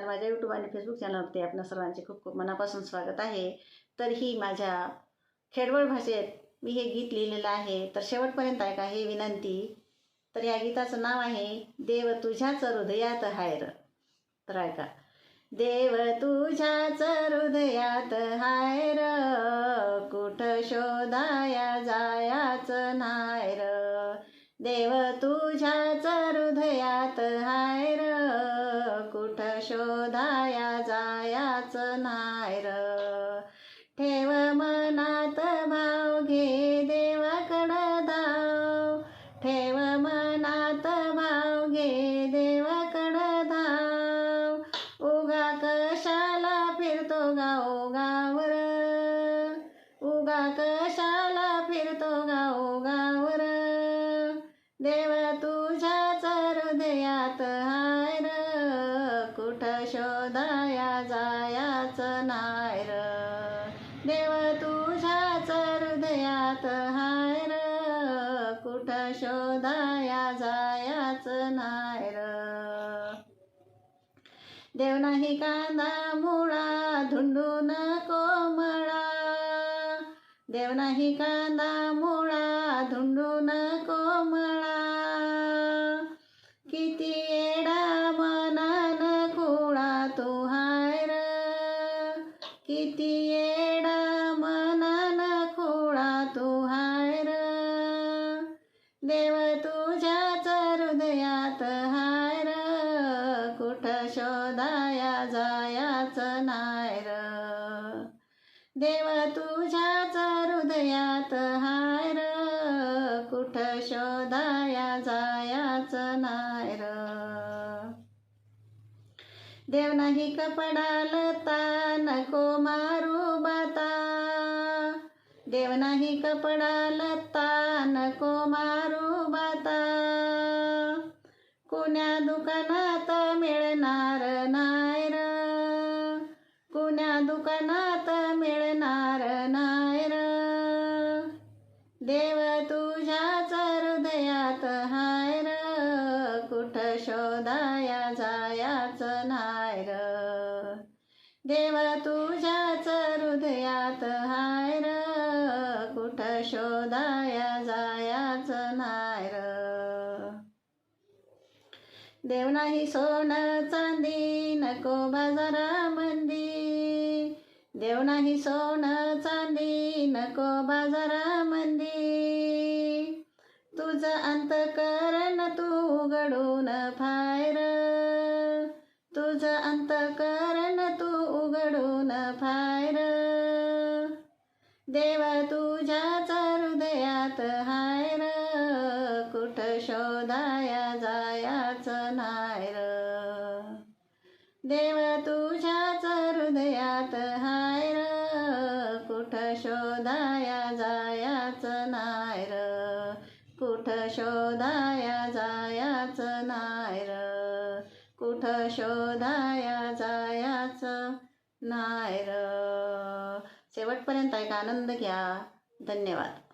तर माझ्या यूट्यूब आणि फेसबुक चॅनलवरती आपल्या सर्वांचे खूप खूप मनापासून स्वागत आहे. तर ही माझ्या खेडवळ भाषेत मी हे गीत लिहिलेलं आहे. तर शेवटपर्यंत ऐका हे विनंती. तर या गीताचं नाव आहे देव तुझ्याच हृदयात हायर तर ऐका. देव तुझ्याच हृदयात हायर कुठ शोधाया जायाच नायर देव तुझ्याच हृदयात हाय शोधाया जायाच नायर. ठेव मनात भाव घे देवाकडं धाव ठेव मनात भाव घे देवाकडं धाव उगा कशाला फिरतो गावगावर उगा कशाला फिरतो गावगावर देव तुझ्याच हृदयात जायाच नाय र. देव तुझ्याच हृदयात हाय र. कुठ शोधाया जायाच नाय र. देव नाही कांदा मुळा धुंडून कोमळा. देव नाही कांदा मुळा धुंडून किती येडा मनन खोळा तू हाय र. देव तुझ्याच हृदयात हाय र. कुठ शोधाया जायाच नाय र. देव तुझ्याच हृदयात हाय र. कुठ शोधाया जायाच नाय र. देव नाही कपडालता नको मारू बाता. देव नाही कपडालता नको मारू बाता. कुण्या दुकानात मिळणार नाय र? कुण्या दुकानात मिळणार नाय र? देव तुझ्याच हृदयात हा देव तुझ्याच हृदयात हाय र कुठ शोधाया जायाच नाय र. देव नाही सोनं चांदी नको बाजारामंदी. देव नाही सोनं चांदी नको बाजारामंदी. तुझं अंतकरण तू उघडून फायर तुझं अंतकरण तू उघडून फायर देव तुझ्याच हृदयात हाय र कुठ शोधाया जायाच नायर. र देव तुझ्याच हृदयात हाय र कुठ शोधाया जायाच नायर. र कुठ शोधाया जायाच नायर. र कुठ शोधाया जायाच नायर. र शेवटपर्यंत ऐका आनंद घ्या. धन्यवाद.